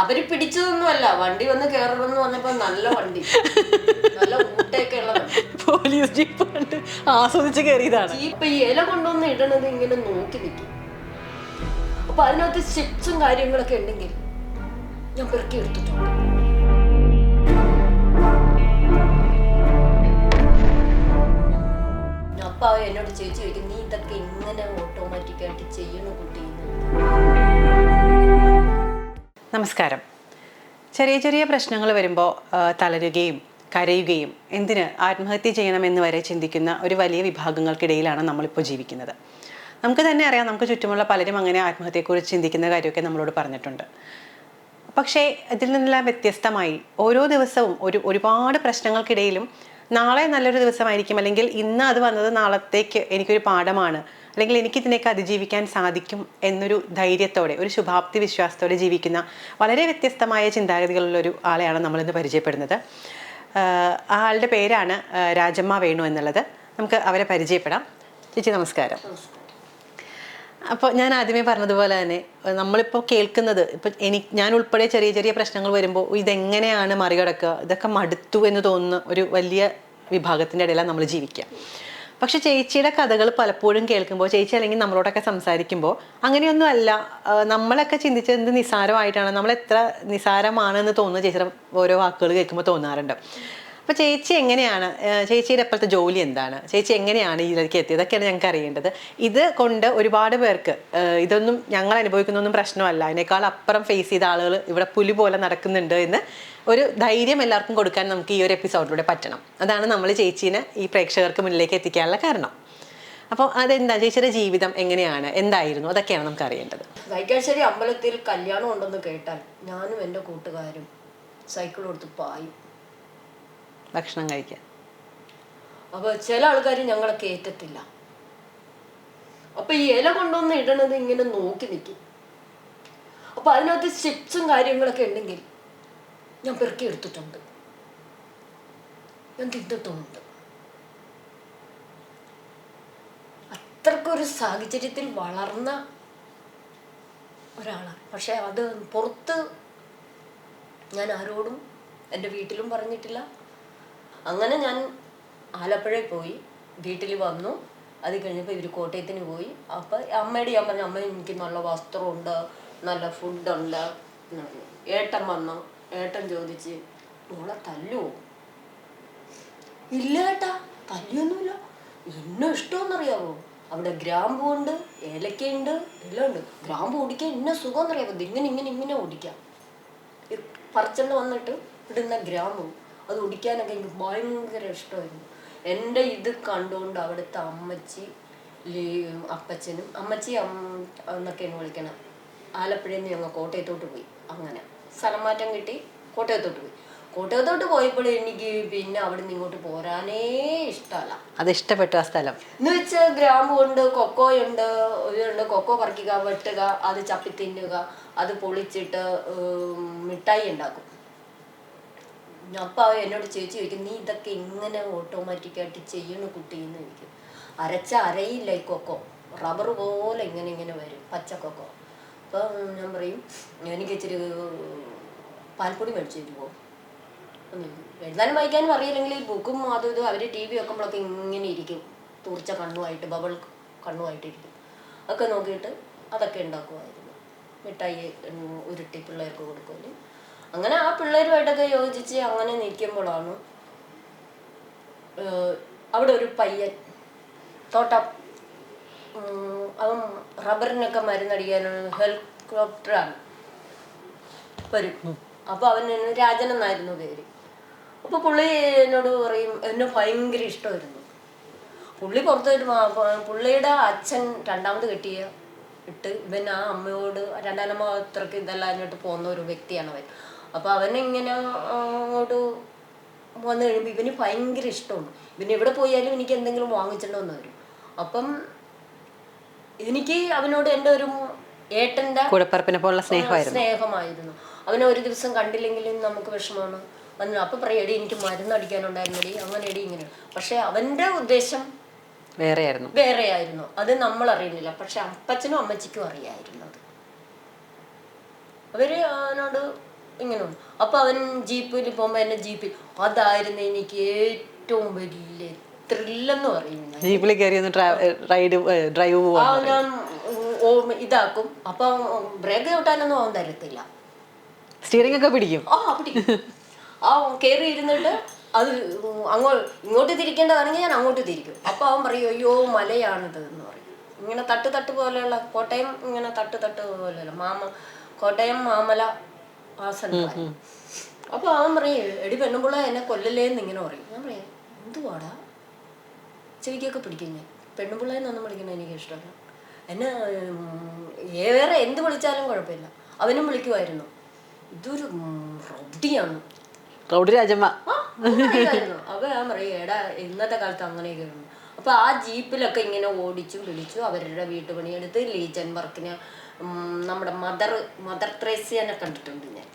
അവർ പിടിച്ചതൊന്നുമല്ല. വണ്ടി വന്ന് കേറണമെന്ന് പറഞ്ഞപ്പോ നല്ല വണ്ടി. നല്ല ഊട്ടയൊക്കെ ഉള്ള പോലീസ് ജീപ്പ് കണ്ട് ആസ്വദിച്ച് കയറിയതാണ് ജീപ്പ് ഈ ഇല കൊണ്ടുവന്ന് ഇടണത് ഇങ്ങനെ നോക്കി നിൽക്കും. അപ്പൊ അതിനകത്ത് ചിപ്സും കാര്യങ്ങളൊക്കെ ഉണ്ടെങ്കിൽ ഞാൻ പെറുക്കി എടുത്തിട്ടുണ്ട്. അപ്പൊ എന്നോട് ചേച്ചി ചോദിക്കും നീ ഇതൊക്കെ ഇങ്ങനെ ഓട്ടോമാറ്റിക് ആയിട്ട് ചെയ്യണ കുട്ടി? നമസ്കാരം. ചെറിയ ചെറിയ പ്രശ്നങ്ങൾ വരുമ്പോൾ തളരുകയും കരയുകയും എന്തിന് ആത്മഹത്യ ചെയ്യണമെന്ന് വരെ ചിന്തിക്കുന്ന ഒരു വലിയ വിഭാഗങ്ങൾക്കിടയിലാണ് നമ്മളിപ്പോൾ ജീവിക്കുന്നത്. നമുക്ക് തന്നെ അറിയാം നമുക്ക് ചുറ്റുമുള്ള പലരും അങ്ങനെ ആത്മഹത്യയെക്കുറിച്ച് ചിന്തിക്കുന്ന കാര്യമൊക്കെ നമ്മളോട് പറഞ്ഞിട്ടുണ്ട്. പക്ഷേ ഇതിൽ നിന്നെല്ലാം വ്യത്യസ്തമായി ഓരോ ദിവസവും ഒരു ഒരുപാട് പ്രശ്നങ്ങൾക്കിടയിലും നാളെ നല്ലൊരു ദിവസമായിരിക്കും അല്ലെങ്കിൽ ഇന്ന് അത് വന്നത് നാളത്തേക്ക് എനിക്കൊരു പാഠമാണ് അല്ലെങ്കിൽ എനിക്ക് ഇതിനേക്ക് അതിജീവിക്കാൻ സാധിക്കും എന്നൊരു ധൈര്യത്തോടെ ഒരു ശുഭാപ്തി വിശ്വാസത്തോടെ ജീവിക്കുന്ന വളരെ വ്യത്യസ്തമായ ചിന്താഗതികളുള്ള ഒരു ആളെയാണ് നമ്മളിന്ന് പരിചയപ്പെടുന്നത്. ആ ആളുടെ പേരാണ് രാജമ്മ വേണു എന്നുള്ളത്. നമുക്ക് അവരെ പരിചയപ്പെടാം. ചേച്ചി നമസ്കാരം. അപ്പോൾ ഞാൻ ആദ്യമേ പറഞ്ഞതുപോലെ തന്നെ നമ്മളിപ്പോൾ കേൾക്കുന്നത് ഇപ്പം എനിക്ക് ഞാൻ ഉൾപ്പെടെ ചെറിയ ചെറിയ പ്രശ്നങ്ങൾ വരുമ്പോൾ ഇതെങ്ങനെയാണ് മറികടക്കുക? ഇതൊക്കെ മടുത്തു എന്ന് തോന്നുന്ന ഒരു വലിയ വിഭാഗത്തിന്റെ ഇടയിലാണ് നമ്മൾ ജീവിക്കുക. പക്ഷെ ചേച്ചിയുടെ കഥകൾ പലപ്പോഴും കേൾക്കുമ്പോൾ ചേച്ചി അല്ലെങ്കിൽ നമ്മളോടൊക്കെ സംസാരിക്കുമ്പോൾ അങ്ങനെയൊന്നും അല്ല നമ്മളൊക്കെ ചിന്തിച്ചത് നിസാരമായിട്ടാണ് നമ്മൾ എത്ര നിസാരമാണെന്ന് തോന്നുന്ന ചേച്ചിയുടെ ഓരോ വാക്കുകൾ കേൾക്കുമ്പോൾ തോന്നാറുണ്ട്. അപ്പോൾ ചേച്ചി എങ്ങനെയാണ് ചേച്ചിയുടെ ഇപ്പോഴത്തെ ജോലി എന്താണ്? ചേച്ചി എങ്ങനെയാണ് ഇതിലേക്ക് എത്തിയത്? ഇതൊക്കെയാണ് ഞങ്ങൾക്ക് അറിയേണ്ടത്. ഇത് കൊണ്ട് ഒരുപാട് പേർക്ക് ഇതൊന്നും ഞങ്ങൾ അനുഭവിക്കുന്നൊന്നും പ്രശ്നമല്ല. അതിനേക്കാൾ അപ്പുറം ഫേസ് ചെയ്ത ആളുകൾ ഇവിടെ പുലി പോലെ നടക്കുന്നുണ്ട് എന്ന് ഒരു ധൈര്യം എല്ലാവർക്കും കൊടുക്കാൻ നമുക്ക് ഈ ഒരു എപ്പിസോഡിലൂടെ പറ്റണം. അതാണ് നമ്മൾ ചേച്ചീനെ ഈ പ്രേക്ഷകർക്ക് മുന്നിലേക്ക് എത്തിക്കാനുള്ള കാരണം. അപ്പോൾ അതെന്താ? ചേച്ചിയുടെ ജീവിതം എങ്ങനെയാണ്? എന്തായിരുന്നു? അതൊക്കെയാണ് നമുക്ക് അറിയേണ്ടത്. വൈക്കാശ്ശേരി അമ്പലത്തിൽ കല്യാണം ഉണ്ടെന്ന് കേട്ടാൽ ഞാനും എന്റെ കൂട്ടുകാരും സൈക്കിൾ കൊടുത്ത് പായി. ഭക്ഷണം കഴിക്കാൻ. അപ്പോൾ ചില ആൾക്കാർ ഞങ്ങളെ കയറ്റത്തില്ല അപ്പൊ ഈ ഇല കൊണ്ടുവന്ന് ഇടണത് ഇങ്ങനെ നോക്കി നിൽക്കും. അപ്പൊ അതിനകത്ത് ചിപ്സും കാര്യങ്ങളൊക്കെ ഉണ്ടെങ്കിൽ ഞാൻ പെറുക്കി എടുത്തിട്ടുണ്ട്. ഞാൻ തിന്നിട്ടുമുണ്ട്. അത്രക്കൊരു സാഹചര്യത്തിൽ വളർന്ന ഒരാളാണ്. പക്ഷെ അത് പുറത്ത് ഞാൻ ആരോടും എന്റെ വീട്ടിലും പറഞ്ഞിട്ടില്ല. അങ്ങനെ ഞാൻ ആലപ്പുഴയിൽ പോയി വീട്ടിൽ വന്നു. അത് കഴിഞ്ഞപ്പോൾ ഇവർ കോട്ടയത്തിന് പോയി. അപ്പം അമ്മയുടെ ഞാൻ പറഞ്ഞു അമ്മ എനിക്ക് നല്ല വസ്ത്രമുണ്ട് നല്ല ഫുഡുണ്ട് ഏട്ടൻ വന്നു. ഏട്ടൻ ചോദിച്ച് മോളെ തല്ലുവോ? ഇല്ല ഏട്ടാ തല്ലിയൊന്നുമില്ല. എന്നെ ഇഷ്ടമെന്നറിയാവോ അവിടെ ഗ്രാമ്പു ഉണ്ട് ഏലക്കയുണ്ട് എല്ലാം ഉണ്ട് ഗ്രാമ്പു ഓടിക്കാൻ എന്നെ സുഖമെന്നറിയാവോ ഇതിങ്ങനെ ഇങ്ങനെ ഇങ്ങനെ ഓടിക്കാം. പറിച്ചെണ്ണ വന്നിട്ട് ഇടുന്ന ഗ്രാമ്പു അത് ഒടിക്കാനൊക്കെ എനിക്ക് ഭയങ്കര ഇഷ്ടമായിരുന്നു. എന്റെ ഇത് കണ്ടുകൊണ്ട് അവിടുത്തെ അമ്മച്ചി അപ്പച്ചനും അമ്മച്ചി അമ്മ എന്നൊക്കെയാണ് വിളിക്കണം. ആലപ്പുഴയിൽ നിന്ന് ഞങ്ങൾ കോട്ടയത്തോട്ട് പോയി അങ്ങനെ. സ്ഥലം മാറ്റം കിട്ടി. കോട്ടയത്തോട്ട് പോയി. കോട്ടയത്തോട്ട് പോയപ്പോൾ എനിക്ക് പിന്നെ അവിടെ നിന്ന് ഇങ്ങോട്ട് പോരാനേ ഇഷ്ടമല്ല. അത് ഇഷ്ടപ്പെട്ടു ആ സ്ഥലം. എന്ന് വെച്ചാൽ ഗ്രാമ്പുണ്ട് കൊക്കോയുണ്ട് ഇതുണ്ട് കൊക്കോ പറിക്കുക വെട്ടുക അത് ചപ്പി തിന്നുക അത് പൊളിച്ചിട്ട് മിഠായി ഉണ്ടാക്കും. അപ്പം എന്നോട് ചേച്ചി ചോദിക്കും നീ ഇതൊക്കെ എങ്ങനെ ഓട്ടോമാറ്റിക്കായിട്ട് ചെയ്യണു കുട്ടി? എന്ന് ചോദിക്കും. അരച്ച അരയില്ല ഈ കൊക്കോ. റബ്ബർ പോലെ ഇങ്ങനെ ഇങ്ങനെ വരും പച്ച കൊക്കോ. അപ്പൊ ഞാൻ പറയും എനിക്ക് ഇച്ചിരി പാൽപ്പൊടി മേടിച്ചു തരുമോ. എഴുതാനും വായിക്കാനും അറിയില്ലെങ്കിൽ ഈ ബുക്കും അതും ഇതും അവർ ടി വി വെക്കുമ്പോഴൊക്കെ ഇങ്ങനെ ഇരിക്കും. തൂർച്ച കണ്ണുമായിട്ട് ബബിൾ കണ്ണുമായിട്ട് ഇരിക്കും ഒക്കെ നോക്കിയിട്ട് അതൊക്കെ ഉണ്ടാക്കുമായിരുന്നു. മിഠായി ഉരുട്ടി പിള്ളേർക്ക് കൊടുക്കുമല്ലോ അങ്ങനെ ആ പിള്ളേരുമായിട്ടൊക്കെ യോജിച്ച് അങ്ങനെ നിൽക്കുമ്പോഴാണ് അവിടെ ഒരു പയ്യൻ തോട്ടം അവൻ റബ്ബറിനൊക്കെ മരുന്നടിക്കാനുള്ള ഹെലികോപ്റ്ററാണ്. വരും. അപ്പൊ അവൻ രാജൻ എന്നായിരുന്നു പേര്. അപ്പൊ പുള്ളി എന്നോട് പറയും എന്നെ ഭയങ്കര ഇഷ്ടമായിരുന്നു. പുള്ളി പുറത്ത് മാ- പുള്ളിയുടെ അച്ഛൻ രണ്ടാമത് കെട്ടിയ ഇട്ട് ഇവൻ ആ അമ്മയോട് രണ്ടാനമ്മ അത്രയ്ക്ക് ഇതെല്ലാം അതിനോട്ട് പോകുന്ന ഒരു വ്യക്തിയാണ് അവൻ. അപ്പൊ അവനിങ്ങനെ ഇങ്ങനെ അങ്ങോട്ട് വന്നു കഴിയുമ്പോൾ ഇവന് ഭയങ്കര ഇഷ്ടമാണ്. ഇവന് എവിടെ പോയാലും എനിക്ക് എന്തെങ്കിലും വാങ്ങിച്ചിട്ടുണ്ടോ എന്ന് വരും അപ്പം എനിക്ക് അവനോട് എന്റെ ഒരു ഏട്ടന്റെ കൂടപ്പറപ്പിനെ പോലുള്ള സ്നേഹമായിരുന്നു. സ്നേഹമായിരുന്നു. അവനെ ഒരു ദിവസം കണ്ടില്ലെങ്കിലും നമുക്ക് വിഷമമാണ്. വന്നു അപ്പൊ പറയും എടി എനിക്ക് മരുന്നടിക്കാനുണ്ടായിരുന്നെടി അങ്ങനെ എടി ഇങ്ങനെ. പക്ഷെ അവന്റെ ഉദ്ദേശം വേറെയായിരുന്നു. വേറെ ആയിരുന്നു അത് നമ്മൾ അറിയുന്നില്ല. പക്ഷെ അപ്പച്ചനും അമ്മച്ചിക്കും അറിയായിരുന്നു അത്. അവർ അവനോട് ഇങ്ങനെ. അപ്പൊ അവൻ ജീപ്പിൽ പോകുമ്പോ എന്നെ ജീപ്പിൽ അതായിരുന്നു എനിക്ക് ഏറ്റവും വലിയ ത്രില്ലെന്ന് പറയും ജീപ്പിൽ കയറി ഒന്ന് റൈഡ് ഡ്രൈവ് ഞാൻ ഇതാക്കും. അപ്പൊ ബ്രേക്ക് ചവിട്ടാനൊന്നും അവൻ തരത്തില്ല. സ്റ്റിയറിംഗ് ഒക്കെ പിടിക്കും. ആ പിടി ആ കയറി ഇരുന്നിട്ട് അത് അങ്ങോട്ട് ഇങ്ങോട്ട് തിരിക്കേണ്ടതാണെങ്കിൽ ഞാൻ അങ്ങോട്ട് തിരിക്കും. അപ്പൊ അവൻ പറയും അയ്യോ മലയാണിത് എന്ന് പറയും. ഇങ്ങനെ തട്ട് തട്ട് പോലെയുള്ള കോട്ടയം ഇങ്ങനെ തട്ട് തട്ട് പോലെയുള്ള മാമ കോട്ടയം മാമല ആ അപ്പൊ അവൻ പറയും എടി പെണ്ണുമ്പിള്ള എന്നെ കൊല്ലല്ലേന്ന് ഇങ്ങനെ പറയും. ഞാൻ പറയാം എന്തുവാടാ? ചെവിക്കൊക്കെ പിടിക്കും ഞാൻ. പെണ്ണുപിള്ളേന്നൊന്നും വിളിക്കുന്നത് എനിക്ക് ഇഷ്ടമല്ല എന്നെ വേറെ എന്ത് വിളിച്ചാലും കുഴപ്പമില്ല. അവനും വിളിക്കുമായിരുന്നു. ഇതൊരു റൗഡിയാണ്. റൗഡി രാജമ്മ. അപ്പൊ ഞാൻ പറയും എടാ ഇന്നത്തെ കാലത്ത് അങ്ങനെയൊക്കെ ആയിരുന്നു അപ്പൊ ആ ജീപ്പിലൊക്കെ ഇങ്ങനെ ഓടിച്ചും പിടിച്ചും അവരുടെ വീട്ടുപണിയെടുത്ത് ലീജൻ വർക്കിന് നമ്മുടെ മദർ മദർ ത്രേസ്യനെ കണ്ടിട്ടുണ്ട് ഞാൻ.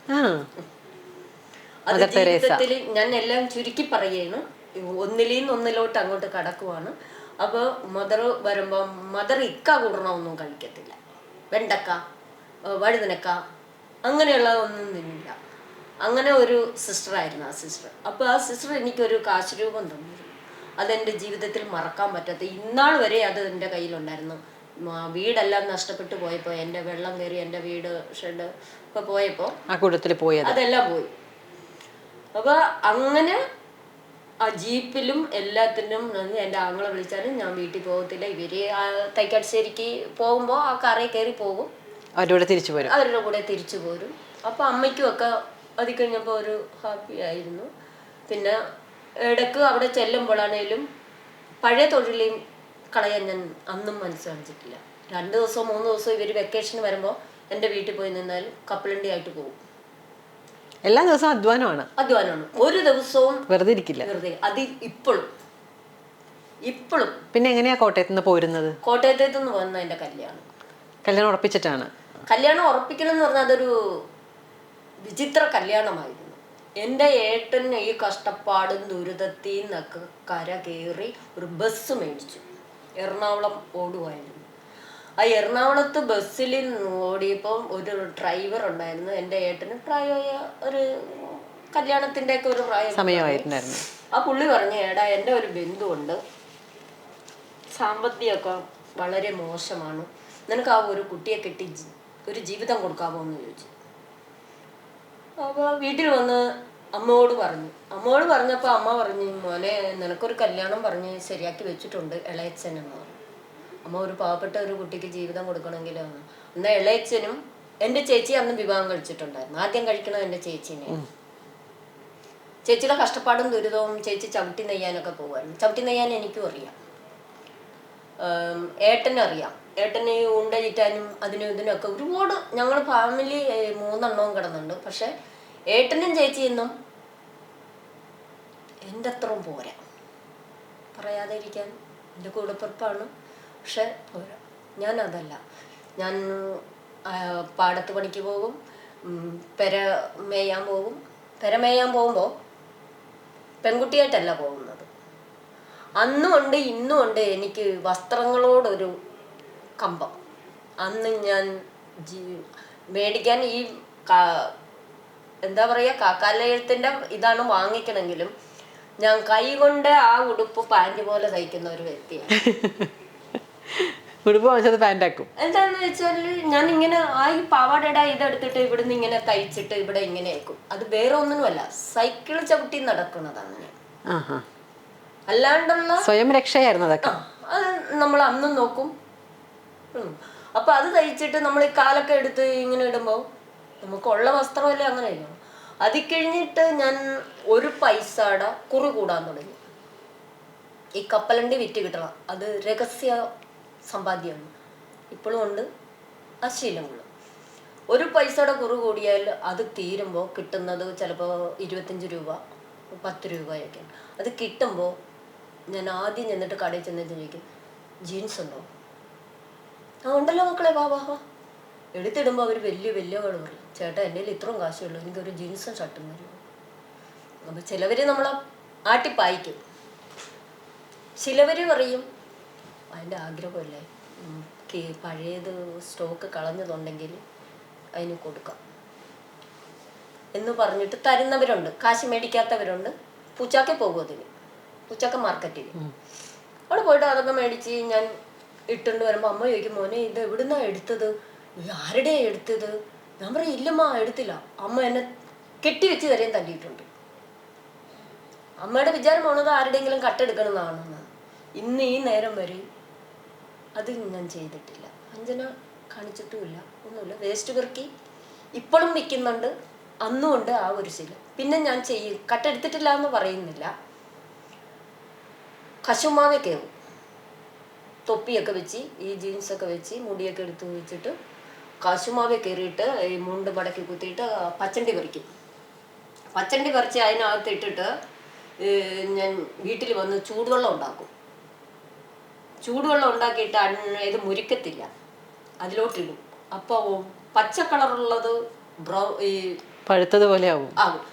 അത്. ജീവിതത്തിൽ ഞാൻ എല്ലാം ചുരുക്കി പറയുകയാണ്. ഒന്നിലീന്ന് ഒന്നിലോട്ട് അങ്ങോട്ട് കടക്കുവാണ്. അപ്പോൾ മദർ വരുമ്പോൾ മദർ ഇക്ക കൂടണമൊന്നും കഴിക്കത്തില്ല. വെണ്ടക്ക വഴുതനക്ക അങ്ങനെയുള്ള ഒന്നും തിന്നില്ല. അങ്ങനെ ഒരു സിസ്റ്ററായിരുന്നു ആ സിസ്റ്റർ അപ്പോൾ ആ സിസ്റ്റർ എനിക്കൊരു കാശുരൂപം തന്നിരുന്നു. അതെന്റെ ജീവിതത്തിൽ മറക്കാൻ പറ്റാത്ത ഇന്നാൾ വരെ അത് എന്റെ കയ്യിലുണ്ടായിരുന്നു. വീടെല്ലാം നഷ്ടപ്പെട്ടു പോയപ്പോൾ എന്റെ വെള്ളം കയറി എന്റെ വീട് ഷെഡ് ഒക്കെ പോയപ്പോൾ ആ കൂട്ടത്തിൽ പോയത്. അതെല്ലാം പോയി. അപ്പൊ അങ്ങനെ ആ ജീപ്പിലും എല്ലാത്തിനും എന്റെ ആങ്ങളെ വിളിച്ചാലും ഞാൻ വീട്ടിൽ പോകത്തില്ല. ഇവർ ആ തൈക്കാട്ടുശ്ശേരിക്ക് പോകുമ്പോൾ ആ കറയിൽ കയറി പോകും. അവരുടെ കൂടെ തിരിച്ചു പോരും. അവരുടെ കൂടെ തിരിച്ചു പോരും. അപ്പൊ അമ്മയ്ക്കും ഒക്കെ അത് കഴിഞ്ഞപ്പോൾ ഒരു ഹാപ്പി ആയിരുന്നു. പിന്നെ ഇടയ്ക്ക് അവിടെ ചെല്ലുമ്പോഴാണേലും പഴയ തൊഴിലേയും കളയാൻ ഞാൻ അന്നും മനസ്സിലാണിച്ചിട്ടില്ല രണ്ട് ദിവസവും മൂന്ന് ദിവസവും ഇവർ വെക്കേഷന് വരുമ്പോൾ എന്റെ വീട്ടിൽ പോയി നിന്നാൽ കപ്പലണ്ടി ആയിട്ട് പോകും. എല്ലാ ദിവസവും അധ്വാനമാണ്. അധ്വാനമാണ്. ഒരു ദിവസവും വെറുതെ ഇരിക്കില്ല. വെറുതെ. അത് ഇപ്പോഴും. ഇപ്പോഴും. പിന്നെ എങ്ങനെയാ കോട്ടയത്ത് നിന്ന് പോരുന്നത്? കോട്ടയത്തേത്ത് നിന്ന് വന്ന എന്റെ കല്യാണം. കല്യാണം ഉറപ്പിച്ചിട്ടാണ്. കല്യാണം ഉറപ്പിക്കണം എന്ന് പറഞ്ഞാൽ അതൊരു വിചിത്ര കല്യാണമായിരുന്നു. എന്റെ ഏട്ടൻ ഈ കഷ്ടപ്പാടും ദുരിതത്തിൽ നിന്നൊക്കെ കര കയറി ഒരു ബസ് മേടിച്ചു. എറണാകുളം ഓടുമായിരുന്നു. ആ എറണാകുളത്ത് ബസ്സിൽ ഓടിയപ്പോൾ ഒരു ഡ്രൈവർ ഉണ്ടായിരുന്നു. എന്റെ ഏട്ടന് പ്രായമായ ഒരു കല്യാണത്തിന്റെ ഒക്കെ ഒരു പ്രായം സമയമായിട്ടുണ്ടായിരുന്നു. ആ പുള്ളി പറഞ്ഞു ഏടാ എന്റെ ഒരു ബന്ധുവുണ്ട്. സാമ്പത്തികമൊക്കെ വളരെ മോശമാണ്. നിനക്ക് ആ ഒരു കുട്ടിയെ കെട്ടി ഒരു ജീവിതം കൊടുക്കാമോ എന്ന് ചോദിച്ചു. അപ്പോൾ വീട്ടിൽ വന്ന് അമ്മയോട് പറഞ്ഞു. അമ്മയോട് പറഞ്ഞപ്പോൾ അമ്മ പറഞ്ഞു മോനെ നിനക്കൊരു കല്യാണം പറഞ്ഞ് ശരിയാക്കി വെച്ചിട്ടുണ്ട് ഇളയച്ചൻ എന്ന് പറഞ്ഞു. അമ്മ ഒരു പാവപ്പെട്ട ഒരു കുട്ടിക്ക് ജീവിതം കൊടുക്കണമെങ്കിൽ എന്നാൽ ഇളയച്ചനും എന്റെ ചേച്ചി അന്ന് വിവാഹം കഴിച്ചിട്ടുണ്ടായിരുന്നു. ആദ്യം കഴിക്കണത് എന്റെ ചേച്ചിനെ. ചേച്ചിയുടെ കഷ്ടപ്പാടും ദുരിതവും ചേച്ചി ചവിട്ടി നെയ്യാനൊക്കെ പോകുമായിരുന്നു ചവിട്ടി നെയ്യാൻ എനിക്കും അറിയാം. ഏട്ടനറിയാം ഏട്ടനും അറിയാം. ഏട്ടന് ഈ ഉണ്ട ചീറ്റാനും അതിനും ഇതിനൊക്കെ ഒരുപാട് ഞങ്ങൾ ഫാമിലി മൂന്നെണ്ണവും കിടന്നുണ്ട്. പക്ഷെ ഏട്ടനും ചേച്ചിയൊന്നും എന്റെ അത്രയും പോരാ. പറയാതെ ഇരിക്കാൻ എന്റെ കൂടപ്പിറപ്പാണ്. പക്ഷെ പോരാ ഞാൻ അതല്ല ഞാൻ പാടത്ത് പണിക്ക് പോകും പെര മേയാൻ പോകും. പെര മേയാൻ പോകുമ്പോൾ പെൺകുട്ടിയായിട്ടല്ല പോകുന്നത്. അന്നും ഉണ്ട് ഇന്നും ഉണ്ട് എനിക്ക് വസ്ത്രങ്ങളോടൊരു കമ്പം. അന്ന് ഞാൻ ജീ മേടിക്കാൻ ഈ എന്താ പറയുക കാക്കാലയത്തിന്റെ ഇതാണ് വാങ്ങിക്കണമെങ്കിലും ഞാൻ കൈ കൊണ്ട് ആ ഉടുപ്പ് പാന്റ് പോലെ തയ്ക്കുന്ന ഒരു വ്യക്തിയാണ്. ഉടുപ്പ് വാങ്ങിച്ചത് പാന്റാക്കും എന്താന്ന് വെച്ചാൽ ഞാൻ ഇങ്ങനെ ആ ഈ പാവാടയുടെ ഇതെടുത്തിട്ട് ഇവിടുന്ന് ഇങ്ങനെ തയ്ച്ചിട്ട് ഇവിടെ ഇങ്ങനെ ആക്കും അത് വേറെ ഒന്നിനുമല്ല സൈക്കിൾ ചവിട്ടി നടക്കുന്നതാണ് ഞാൻ. ആ അല്ലാണ്ടുള്ള സ്വയം രക്ഷയായിരുന്നു അതൊക്കെ. അത് നമ്മൾ അന്നും നോക്കും. ഉം. അപ്പൊ അത് തയ്ച്ചിട്ട് നമ്മൾ ഈ കാലൊക്കെ എടുത്ത് ഇങ്ങനെ ഇടുമ്പോൾ നമുക്കുള്ള വസ്ത്രമല്ലേ അങ്ങനെ ഇരിക്കണം അത് കഴിഞ്ഞിട്ട് ഞാൻ ഒരു പൈസയുടെ കുറി കൂടാൻ തുടങ്ങി. ഈ കപ്പലണ്ടി വിറ്റ് കിട്ടണം. അത് രഹസ്യ സമ്പാദ്യമാണ് ഇപ്പോഴും ഉണ്ട്. ആ ശീലങ്ങൾ ഒരു പൈസയുടെ കുറു കൂടിയാൽ അത് തീരുമ്പോൾ കിട്ടുന്നത് ചിലപ്പോൾ ഇരുപത്തഞ്ച് രൂപ പത്ത് രൂപയൊക്കെ. അത് കിട്ടുമ്പോൾ ഞാൻ ആദ്യം ചെന്നിട്ട് കടയിൽ ചെന്നിട്ട് ചോദിക്കും ജീൻസ് ഉണ്ടോ? ആ ഉണ്ടല്ലോ മക്കളെ വാ എടുത്തിടുമ്പോൾ അവർ വലിയ വലിയ പറയും. ചേട്ടാ എന്റെ കയ്യിൽ ഇത്രയും കാശുള്ളൂ. എനിക്കൊരു ജീൻസും ഷർട്ടും തരുമോ? അപ്പം ചിലവർ നമ്മളെ ആട്ടിപ്പായിക്കും. ചിലവർ പറയും അതിന്റെ ആഗ്രഹമല്ലേ? പഴയത് സ്റ്റോക്ക് കളഞ്ഞതുണ്ടെങ്കിൽ അതിന് കൊടുക്കാം. എന്ന് പറഞ്ഞിട്ട് തരുന്നവരുണ്ട്. കാശ് മേടിക്കാത്തവരുണ്ട്. പൂച്ചാക്കെ പോകും അതിന്. പൂച്ചാക്ക മാർക്കറ്റിൽ അവിടെ പോയിട്ട് അതൊക്കെ മേടിച്ച് ഞാൻ ഇട്ടുകൊണ്ട് വരുമ്പോൾ അമ്മ ചോദിക്കും മോനെ ഇത് എവിടുന്നാ എടുത്തത്? ആരുടെയാ എടുത്തത്? ഞാൻ പറയും ഇല്ലമ്മ എടുത്തില്ല. അമ്മ എന്നെ കെട്ടിവെച്ച് തരേം തല്ലിയിട്ടുണ്ട്. അമ്മയുടെ വിചാരം പോണത് ആരുടെയെങ്കിലും കട്ടെടുക്കണമെന്നാണെന്ന് ഇന്ന് ഈ നേരം വരെ അത് ഞാൻ ചെയ്തിട്ടില്ല. അഞ്ജന കാണിച്ചിട്ടുമില്ല ഒന്നുമില്ല. വേസ്റ്റ് പെറുക്കി ഇപ്പോഴും വിൽക്കുന്നുണ്ട് അന്നും ഉണ്ട് ആ ഒരു ശീലം. പിന്നെ ഞാൻ ചെയ്യും കട്ടെടുത്തിട്ടില്ല എന്ന് പറയുന്നില്ല. കശുമാവെ കയറും തൊപ്പിയൊക്കെ വെച്ച് ഈ ജീൻസൊക്കെ വെച്ച് മുടിയൊക്കെ എടുത്ത് വെച്ചിട്ട് കശുമാവെ കയറിയിട്ട് ഈ മുണ്ട് മടക്കി കുത്തിയിട്ട് പച്ചണ്ടി പറിക്കും. പച്ചണ്ടി പറിച്ച് അതിനകത്ത് ഇട്ടിട്ട് ഞാൻ വീട്ടിൽ വന്ന് ചൂടുവെള്ളം ഉണ്ടാക്കും. ചൂടുവെള്ളം ഉണ്ടാക്കിയിട്ട് ഇത് മുരിക്കത്തില്ല. അതിലോട്ടിടും. അപ്പോൾ പച്ച കളറുള്ളത് ബ്രൗ ഈ പഴുത്തത് പോലെ ആവും. ആകും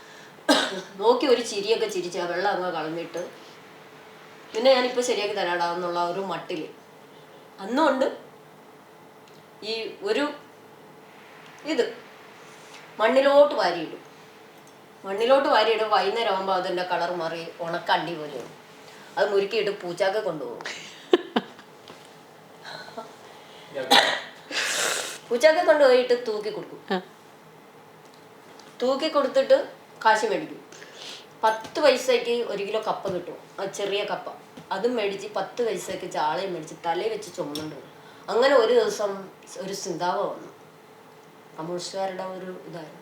നോക്കി ഒരു ചിരിയൊക്കെ ചിരിച്ച് ആ വെള്ളം അങ്ങ് കളഞ്ഞിട്ട് പിന്നെ ഞാനിപ്പോൾ ശരിയാക്കി തരാടാന്നുള്ള ഒരു മട്ടിൽ അന്നുകൊണ്ട് ഈ ഒരു ഇത് മണ്ണിലോട്ട് വാരിയിടും. മണ്ണിലോട്ട് വാരിയിടും വൈകുന്നേരം ആകുമ്പോൾ അതിന്റെ കളർ മാറി ഉണക്കണ്ടി പോലെ അത് മുരുക്കിയിട്ട് പൂച്ചാക്ക കൊണ്ടുപോകും. പൂച്ചാക്ക കൊണ്ടുപോയിട്ട് തൂക്കി കൊടുക്കും. തൂക്കി കൊടുത്തിട്ട് കാശ് മേടിക്കും. പത്ത് പൈസക്ക് ഒരു കിലോ കപ്പ കിട്ടും. ആ ചെറിയ കപ്പ. അതും മേടിച്ച് പത്ത് പൈസക്ക് ചാളയും മേടിച്ച് തലയിൽ വെച്ച് ചുമന്നുണ്ട്. അങ്ങനെ ഒരു ദിവസം ഒരു സിന്താവ വന്നു. കമ്മ്യൂണിസ്റ്റുകാരുടെ ഒരു ഇതായിരുന്നു.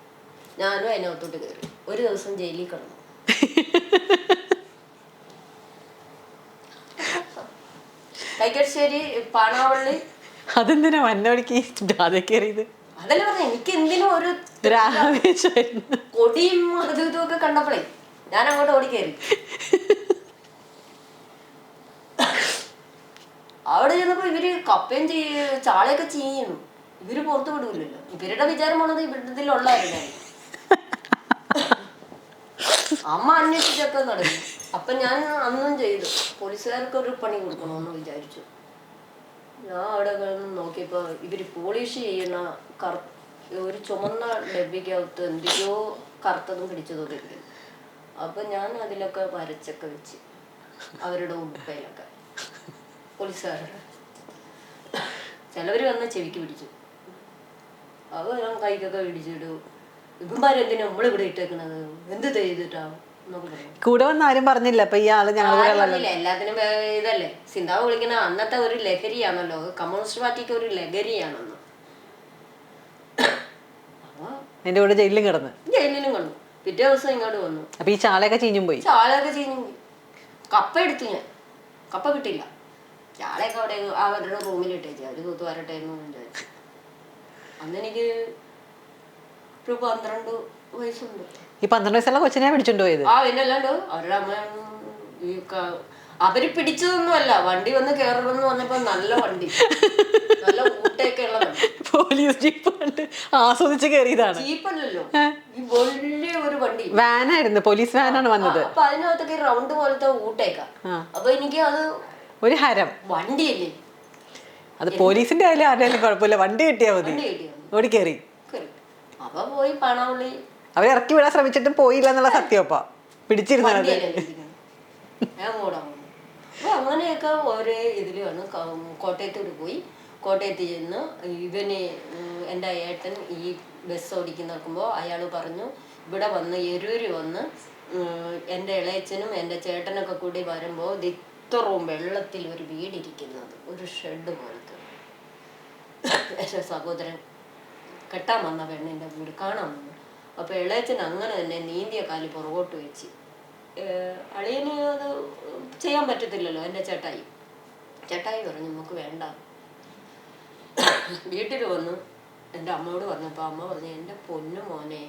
ഞാനും അതിനകത്തോട്ട് കയറി. ഒരു ദിവസം ജയിലിൽ കിടന്നു. കൈക്കശ്ശേരി പാണാവള്ളി അതെന്തിനാ വന്നോടിക്ക് ജാഥ കയറിയത് അതല്ല പറഞ്ഞ എനിക്ക് എന്തിനും ഒരു ഒരു ആവേശമായിരുന്നു. കൊടിയും അതും ഇതും ഒക്കെ കണ്ടപ്പോഴേ ഞാൻ അങ്ങോട്ട് ഓടിക്കയറി. അവിടെ ചെന്നപ്പോ ഇവർ കപ്പയും ചാളയൊക്കെ ചെയ്യുന്നു ഇവർ പുറത്തു വിടൂലല്ലോ. ഇവരുടെ വിചാരം ഇവരുടെ ഇവിടത്തിലുള്ളായിരുന്നു അമ്മ അന്വേഷിച്ചൊക്കെ നടന്നു. അപ്പൊ ഞാൻ അന്നും ചെയ്തു. പോലീസുകാർക്ക് ഒരു പണി കൊടുക്കണമെന്ന് വിചാരിച്ചു. ഞാൻ അവിടെ നോക്കിയപ്പോ ഇവർ പോളിഷ് ചെയ്യുന്ന ഒരു ചുമന്ന ഡബ്ബിക്കകത്ത് എന്തൊക്കെയോ കറുത്തതും പിടിച്ചതൊക്കെ ഇരിക്കുന്നു. അപ്പൊ ഞാൻ അതിലൊക്കെ വരച്ചൊക്കെ വെച്ച് അവരുടെ ഉടുപ്പയിലൊക്കെ പോലീസുകാരുടെ. ചിലവര് വന്ന ചെവിക്ക് പിടിച്ചു. അവ ഞാൻ കൈക്കൊക്കെ പിടിച്ചിടും ഇവന്മാരെന്തിനാ നമ്മളിവിടെ ഇട്ടേക്കണത്? എന്ത് ചെയ്തിട്ടാ കൂടെ വന്ന ആരും പറഞ്ഞില്ല. അപ്പൊ ഈ ആൾ ഞങ്ങൾ ആരും എല്ലാത്തിനും ഇതല്ലേ. സിന്താവ് വിളിക്കുന്ന അന്നത്തെ ഒരു ലഹരിയാണല്ലോ. കമ്മ്യൂണിസ്റ്റ് പാർട്ടിക്ക് ഒരു ലഹരിയാണെന്ന്. എന്റെ കൂടെ ജയിലിലും കിടന്ന്. ജയിലിലും കണ്ടു പിറ്റേ ദിവസം ഇങ്ങോട്ട് വന്നു. അപ്പൊ ഈ ചാളയൊക്കെ ചീഞ്ഞും പോയി. ചാളയൊക്കെ ചെയ്യുന്നു കപ്പ എടുത്തു ഞാൻ. കപ്പ കിട്ടില്ല ചാളയൊക്കെ അവിടെ അവരുടെ റൂമിൽ ഇട്ടേച്ചു അവർ തൂത്ത് വരട്ടെ എന്ന് വിചാരിച്ചു അന്നെനിക്ക് ഒരു പന്ത്രണ്ട് വയസ്സുണ്ട്. ഈ പന്ത്രണ്ട് വയസ്സുള്ള കൊച്ചിനെ പിടിച്ചോണ്ട് പോയത്. ആ പിന്നല്ലാണ്ട് അവരുടെ അമ്മ ഈ ക- അവർ പിടിച്ചതൊന്നുമല്ല. വണ്ടി വന്ന് കയറണമെന്ന് പറഞ്ഞപ്പോ നല്ല വണ്ടി. നല്ല ഊട്ടയൊക്കെ ഉള്ള വണ്ടി. പോലീസ് ജീപ്പ് കണ്ട് ആസ്വദിച്ച് കയറിയതാണ് ജീപ്പല്ലല്ലോ ഈ വലിയ ഒരു വണ്ടി. വാനായിരുന്നു. പോലീസ് വാനാണ് വന്നത്. അപ്പൊ അതിനകത്തൊക്കെ റൗണ്ട് പോലത്തെ ഊട്ടേക്കാ അപ്പൊ എനിക്ക് അത് ഒരു ഹരം. വണ്ടിയല്ലേ? അത് പോലീസിന്റെ ആയാലും ആരുടെയാലും കുഴപ്പമില്ല. വണ്ടി കിട്ടിയാ മതി. വണ്ടി കയറി ഓടിക്കേറി. അപ്പൊ പോയി പണാവള്ളി അവരെ ഇറക്കി വിടാൻ ശ്രമിച്ചിട്ടും പോയില്ല എന്നുള്ള സത്യപ്പ പിടിച്ചിരുന്നത്. അങ്ങനെയൊക്കെ ഒരേ ഇതിലാണ് കോട്ടയത്തോട് പോയി. കോട്ടയത്ത് ചെന്ന് ഇവന് എന്റെ ഏട്ടൻ ഈ ബസ് ഓടിക്കുന്ന നോക്കുമ്പോൾ അയാൾ പറഞ്ഞു ഇവിടെ വന്ന് എരൂര് വന്ന് എന്റെ ഇളയച്ചനും എന്റെ ചേട്ടനൊക്കെ കൂടി വരുമ്പോൾ ഇത്രയും വെള്ളത്തിൽ ഒരു വീടിരിക്കുന്നത്. ഒരു ഷെഡ് പോലത്തെ. സഹോദരൻ കെട്ടാൻ വന്ന പെണ്ണിന്റെ വീട്. കാണാൻ വന്നു? അപ്പോൾ ഇളയച്ചൻ അങ്ങനെ തന്നെ നീന്തിയ കാലി പുറകോട്ട് വെച്ച്. അളിയന് അത് ചെയ്യാൻ പറ്റത്തില്ലല്ലോ എന്റെ ചേട്ടായി. ചേട്ടായി പറഞ്ഞു നമുക്ക് വേണ്ട. വീട്ടിൽ വന്നു എന്റെ അമ്മയോട് പറഞ്ഞപ്പോൾ അമ്മ പറഞ്ഞു എന്റെ പൊന്നു മോനെ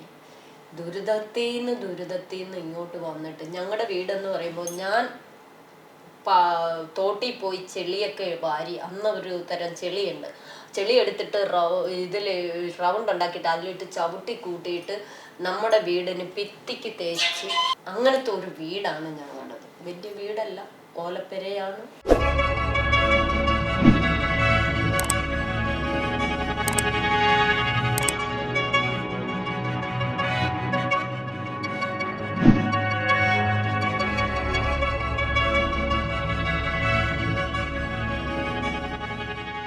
ദുരിതത്തിന്ന് ദുരിതത്തിന്ന് ഇങ്ങോട്ട് വന്നിട്ട് ഞങ്ങളുടെ വീടെന്ന് പറയുമ്പോൾ ഞാൻ തോട്ടിൽ പോയി ചെളിയൊക്കെ വാരി അന്ന് ഒരു തരം ചെളിയുണ്ട്. ചെളി എടുത്തിട്ട് ഇതിൽ റൗണ്ട് ഉണ്ടാക്കിയിട്ട് അതിലിട്ട് ചവിട്ടി കൂട്ടിയിട്ട് നമ്മുടെ വീടിന് ഭിത്തിക്ക് തേച്ച് അങ്ങനത്തെ ഒരു വീടാണ് ഞങ്ങളുടേത് വലിയ വീടല്ല ഓലപ്പെരയാണ്.